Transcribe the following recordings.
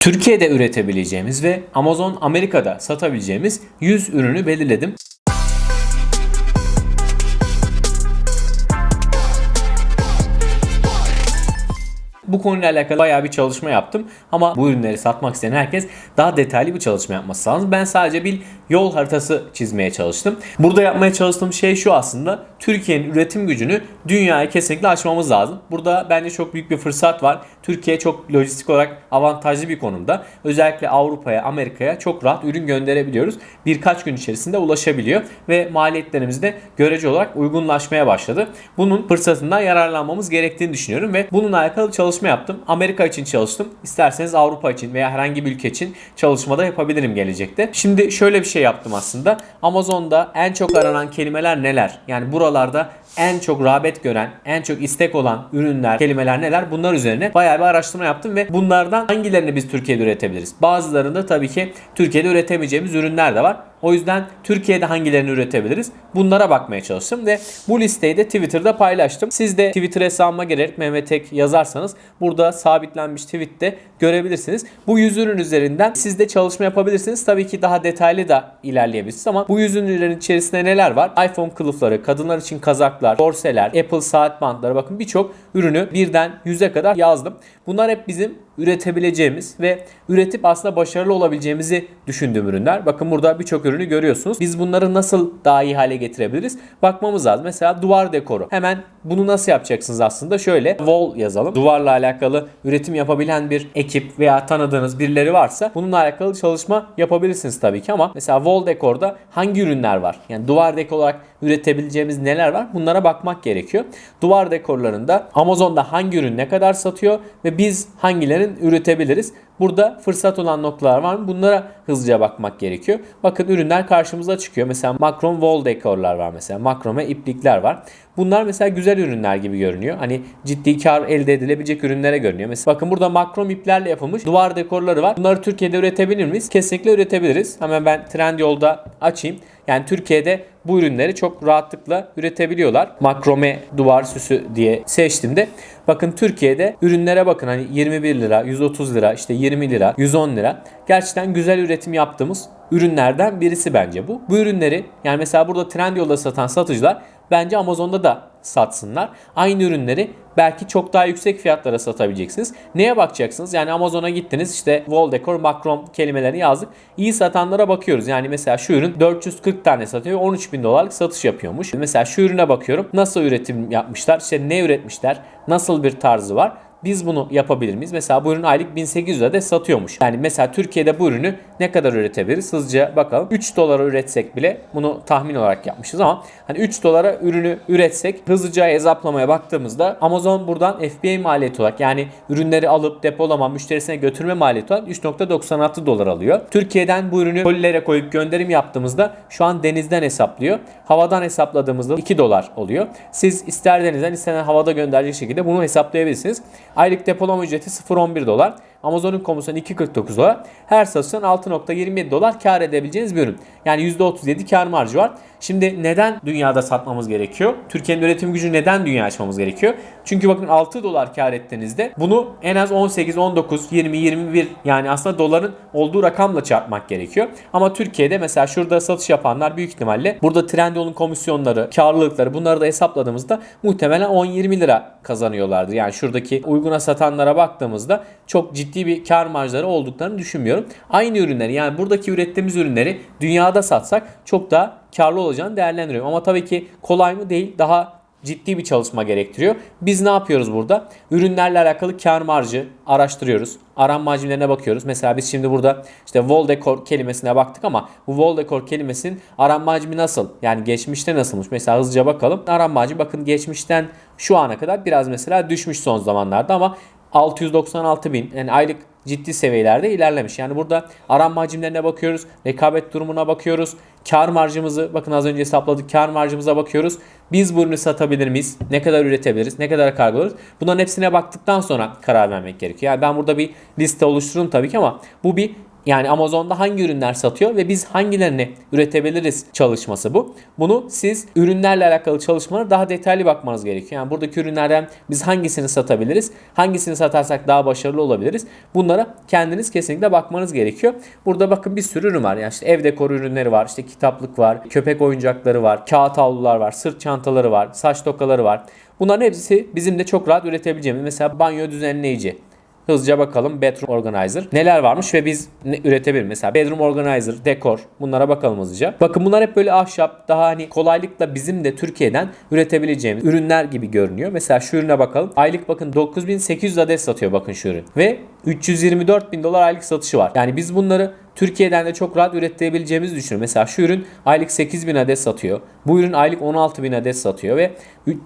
Türkiye'de üretebileceğimiz ve Amazon Amerika'da satabileceğimiz 100 ürünü belirledim. Bu konuyla alakalı bayağı bir çalışma yaptım. Ama bu ürünleri satmak isteyen herkes daha detaylı bir çalışma yapması lazım. Ben sadece bir yol haritası çizmeye çalıştım. Burada yapmaya çalıştığım şey şu aslında. Türkiye'nin üretim gücünü dünyaya kesinlikle açmamız lazım. Burada bence çok büyük bir fırsat var. Türkiye çok lojistik olarak avantajlı bir konumda. Özellikle Avrupa'ya, Amerika'ya çok rahat ürün gönderebiliyoruz. Birkaç gün içerisinde ulaşabiliyor ve maliyetlerimiz de görece olarak uygunlaşmaya başladı. Bunun fırsatından yararlanmamız gerektiğini düşünüyorum ve bununla alakalı çalışma yaptım. Amerika için çalıştım. İsterseniz Avrupa için veya herhangi bir ülke için çalışmada yapabilirim gelecekte. Şimdi şöyle bir şey yaptım aslında. Amazon'da en çok aranan kelimeler neler? Yani buralarda en çok rağbet gören, en çok istek olan ürünler, kelimeler neler? Bunlar üzerine bayağı bir araştırma yaptım ve bunlardan hangilerini biz Türkiye'de üretebiliriz? Bazılarında tabii ki Türkiye'de üretemeyeceğimiz ürünler de var. O yüzden Türkiye'de hangilerini üretebiliriz? Bunlara bakmaya çalıştım ve bu listeyi de Twitter'da paylaştım. Siz de Twitter hesabıma gelerek Mehmet Ek yazarsanız burada sabitlenmiş tweette görebilirsiniz. Bu 100 ürün üzerinden siz de çalışma yapabilirsiniz. Tabii ki daha detaylı da ilerleyebilirsiniz ama bu 100 ürünlerin içerisinde neler var? iPhone kılıfları, kadınlar için kazaklar, dorseler, Apple saat bantları bakın birçok ürünü birden 100'e kadar yazdım. Bunlar hep bizim üretebileceğimiz ve üretip aslında başarılı olabileceğimizi düşündüğüm ürünler. Bakın burada birçok ürünü görüyorsunuz. Biz bunları nasıl daha iyi hale getirebiliriz? Bakmamız lazım. Mesela duvar dekoru. Hemen bunu nasıl yapacaksınız aslında? Şöyle wall yazalım. Duvarla alakalı üretim yapabilen bir ekip veya tanıdığınız birileri varsa bununla alakalı çalışma yapabilirsiniz tabii ki ama mesela wall dekorda hangi ürünler var? Yani duvar dekor olarak üretebileceğimiz neler var? Bunlara bakmak gerekiyor. Duvar dekorlarında Amazon'da hangi ürün ne kadar satıyor ve biz hangilerin üretebiliriz? Burada fırsat olan noktalar var mı? Bunlara hızlıca bakmak gerekiyor. Bakın ürünler karşımıza çıkıyor. Mesela makrom wall dekorlar var mesela. Makrome iplikler var. Bunlar mesela güzel ürünler gibi görünüyor. Hani ciddi kar elde edilebilecek ürünlere görünüyor. Mesela bakın burada makrom iplerle yapılmış duvar dekorları var. Bunları Türkiye'de üretebilir miyiz? Kesinlikle üretebiliriz. Hemen ben Trendyol'da açayım. Yani Türkiye'de bu ürünleri çok rahatlıkla üretebiliyorlar. Makrome duvar süsü diye seçtiğimde bakın Türkiye'de ürünlere bakın hani 21 lira, 130 lira, işte 20 lira, 110 lira. Gerçekten güzel üretim yaptığımız ürünlerden birisi bence bu. Bu ürünleri yani mesela burada Trendyol'da satan satıcılar bence Amazon'da da satsınlar. Aynı ürünleri belki çok daha yüksek fiyatlara satabileceksiniz. Neye bakacaksınız? Yani Amazon'a gittiniz işte wall decor, makrom kelimelerini yazdık. İyi satanlara bakıyoruz. Yani mesela şu ürün 440 tane satıyor 13 bin dolarlık satış yapıyormuş. Mesela şu ürüne bakıyorum. Nasıl üretim yapmışlar? İşte ne üretmişler? Nasıl bir tarzı var? Biz bunu yapabilir miyiz? Mesela bu ürün aylık 1800 lirada satıyormuş. Yani mesela Türkiye'de bu ürünü ne kadar üretebiliriz? Hızlıca bakalım. 3 dolara üretsek bile bunu tahmin olarak yapmışız ama hani 3 dolara ürünü üretsek hızlıca hesaplamaya baktığımızda Amazon buradan FBA maliyeti olarak yani ürünleri alıp depolama, müşterisine götürme maliyeti olarak 3.96 dolar alıyor. Türkiye'den bu ürünü kolilere koyup gönderim yaptığımızda şu an denizden hesaplıyor. Havadan hesapladığımızda 2 dolar oluyor. Siz ister denizden ister havada gönderecek şekilde bunu hesaplayabilirsiniz. Aylık depolama ücreti 0.11 dolar. Amazon'un komisyonu 2.49 dolar. Her satıştan 6.27 dolar kar edebileceğiniz bir ürün. Yani %37 kar marjı var. Şimdi neden dünyada satmamız gerekiyor? Türkiye'nin üretim gücü neden dünya açmamız gerekiyor? Çünkü bakın 6 dolar kar ettiğinizde bunu en az 18, 19, 20, 21 yani aslında doların olduğu rakamla çarpmak gerekiyor. Ama Türkiye'de mesela şurada satış yapanlar büyük ihtimalle burada Trendyol'un komisyonları, karlılıkları bunları da hesapladığımızda muhtemelen 10-20 lira kazanıyorlardır. Yani şuradaki uyguna satanlara baktığımızda çok ciddi bir kar marjları olduklarını düşünmüyorum. Aynı ürünleri yani buradaki ürettiğimiz ürünleri dünyada satsak çok daha karlı olacağını değerlendiriyorum. Ama tabii ki kolay mı değil daha ciddi bir çalışma gerektiriyor. Biz ne yapıyoruz burada? Ürünlerle alakalı kar marjı araştırıyoruz. Aranma hacimlerine bakıyoruz. Mesela biz şimdi burada işte wall decor kelimesine baktık ama bu wall decor kelimesinin aranma hacmi nasıl? Yani geçmişte nasılmış? Mesela hızlıca bakalım. Aranma hacmi bakın geçmişten şu ana kadar biraz mesela düşmüş son zamanlarda ama 696 bin yani aylık ciddi seviyelerde ilerlemiş. Yani burada aranma hacimlerine bakıyoruz. Rekabet durumuna bakıyoruz. Kar marjımızı bakın az önce hesapladık. Kar marjımıza bakıyoruz. Biz bu ürünü satabilir miyiz? Ne kadar üretebiliriz? Ne kadar kargolarız? Bunların hepsine baktıktan sonra karar vermek gerekiyor. Yani ben burada bir liste oluştururum tabii ki ama bu bir yani Amazon'da hangi ürünler satıyor ve biz hangilerini üretebiliriz çalışması bu. Bunu siz ürünlerle alakalı çalışmalara daha detaylı bakmanız gerekiyor. Yani buradaki ürünlerden biz hangisini satabiliriz? Hangisini satarsak daha başarılı olabiliriz? Bunlara kendiniz kesinlikle bakmanız gerekiyor. Burada bakın bir sürü ürün var. Yani işte ev dekoru ürünleri var, işte kitaplık var, köpek oyuncakları var, kağıt havlular var, sırt çantaları var, saç tokaları var. Bunların hepsi bizim de çok rahat üretebileceğimiz. Mesela banyo düzenleyici, Hızlıca bakalım Bedroom Organizer. Neler varmış ve biz ne üretebilir? Mesela Bedroom Organizer, dekor. Bunlara bakalım hızlıca. Bakın bunlar hep böyle ahşap, daha hani kolaylıkla bizim de Türkiye'den üretebileceğimiz ürünler gibi görünüyor. Mesela şu ürüne bakalım. Aylık bakın 9800 adet satıyor bakın şu ürün. Ve 324 bin dolar aylık satışı var. Yani biz bunları Türkiye'den de çok rahat üretebileceğimizi düşünüyorum. Mesela şu ürün aylık 8 bin adet satıyor. Bu ürün aylık 16 bin adet satıyor ve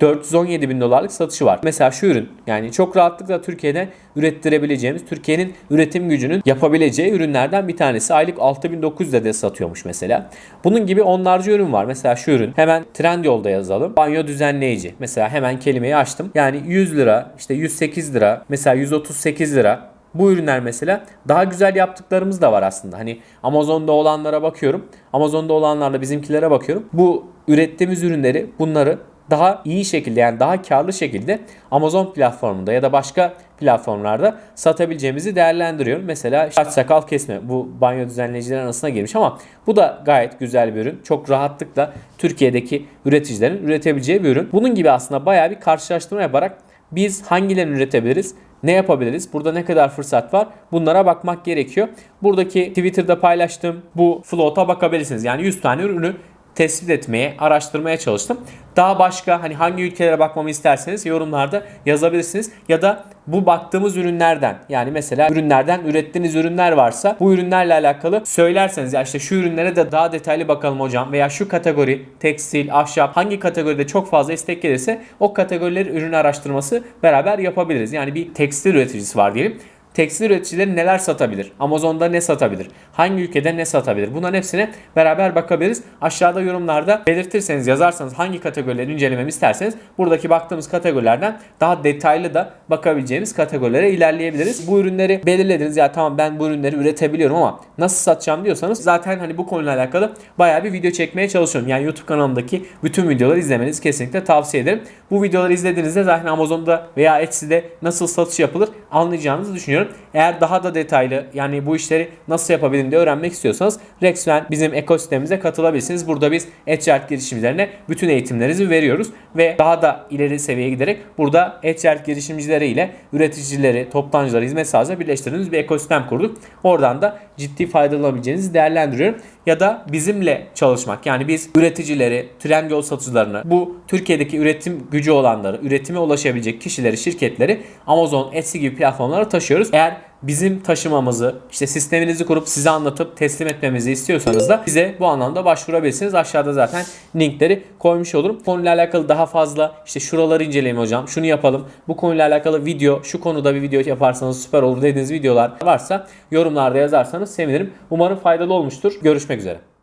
417 bin dolarlık satışı var. Mesela şu ürün yani çok rahatlıkla Türkiye'de ürettirebileceğimiz, Türkiye'nin üretim gücünün yapabileceği ürünlerden bir tanesi. Aylık 6900 adet satıyormuş mesela. Bunun gibi onlarca ürün var. Mesela şu ürün hemen Trendyol'da yazalım. Banyo düzenleyici. Mesela hemen kelimeyi açtım. Yani 100 lira, işte 108 lira, mesela 138 lira bu ürünler mesela daha güzel yaptıklarımız da var aslında. Hani Amazon'da olanlara bakıyorum. Amazon'da olanlarla bizimkilere bakıyorum. Bu ürettiğimiz ürünleri bunları daha iyi şekilde yani daha karlı şekilde Amazon platformunda ya da başka platformlarda satabileceğimizi değerlendiriyorum. Mesela saç sakal kesme bu banyo düzenleyiciler arasına girmiş ama bu da gayet güzel bir ürün. Çok rahatlıkla Türkiye'deki üreticilerin üretebileceği bir ürün. Bunun gibi aslında bayağı bir karşılaştırma yaparak biz hangilerini üretebiliriz? Ne yapabiliriz? Burada ne kadar fırsat var? Bunlara bakmak gerekiyor. Buradaki Twitter'da paylaştığım bu float'a bakabilirsiniz. Yani 100 tane ürünü tespit etmeye, araştırmaya çalıştım. Daha başka hani hangi ülkelere bakmamı isterseniz yorumlarda yazabilirsiniz. Ya da bu baktığımız ürünlerden yani mesela ürünlerden ürettiğiniz ürünler varsa bu ürünlerle alakalı söylerseniz ya işte şu ürünlere de daha detaylı bakalım hocam veya şu kategori tekstil, ahşap hangi kategoride çok fazla istek gelirse o kategorileri ürün araştırması beraber yapabiliriz. Yani bir tekstil üreticisi var diyelim tekstil üreticileri neler satabilir? Amazon'da ne satabilir? Hangi ülkede ne satabilir? Bunların hepsine beraber bakabiliriz. Aşağıda yorumlarda belirtirseniz yazarsanız hangi kategorileri incelememi isterseniz buradaki baktığımız kategorilerden daha detaylı da bakabileceğimiz kategorilere ilerleyebiliriz. Bu ürünleri belirlediniz. Ya tamam ben bu ürünleri üretebiliyorum ama nasıl satacağım diyorsanız zaten hani bu konuyla alakalı bayağı bir video çekmeye çalışıyorum. Yani YouTube kanalımdaki bütün videoları izlemenizi kesinlikle tavsiye ederim. Bu videoları izlediğinizde zaten Amazon'da veya Etsy'de nasıl satış yapılır anlayacağınızı düşünüyorum. Eğer daha da detaylı yani bu işleri nasıl yapabilirim diye öğrenmek istiyorsanız Rexven bizim ekosistemimize katılabilirsiniz. Burada biz Etsyart girişimcilerine bütün eğitimlerimizi veriyoruz ve daha da ileri seviyeye giderek burada Etsyart girişimcileri ile üreticileri, toptancıları, hizmet sahası birleştirdiğimiz bir ekosistem kurduk. Oradan da ciddi faydalanabileceğinizi değerlendiriyorum. Ya da bizimle çalışmak yani biz üreticileri, Trendyol satıcılarını, bu Türkiye'deki üretim gücü olanları, üretime ulaşabilecek kişileri, şirketleri Amazon, Etsy gibi platformlara taşıyoruz. Eğer bizim taşımamızı, işte sisteminizi kurup size anlatıp teslim etmemizi istiyorsanız da bize bu anlamda başvurabilirsiniz. Aşağıda zaten linkleri koymuş olurum. Konuyla alakalı daha fazla işte şuraları inceleyelim hocam, şunu yapalım. Bu konuyla alakalı video, şu konuda bir video yaparsanız süper olur dediğiniz videolar varsa yorumlarda yazarsanız sevinirim. Umarım faydalı olmuştur. Görüşmek üzere.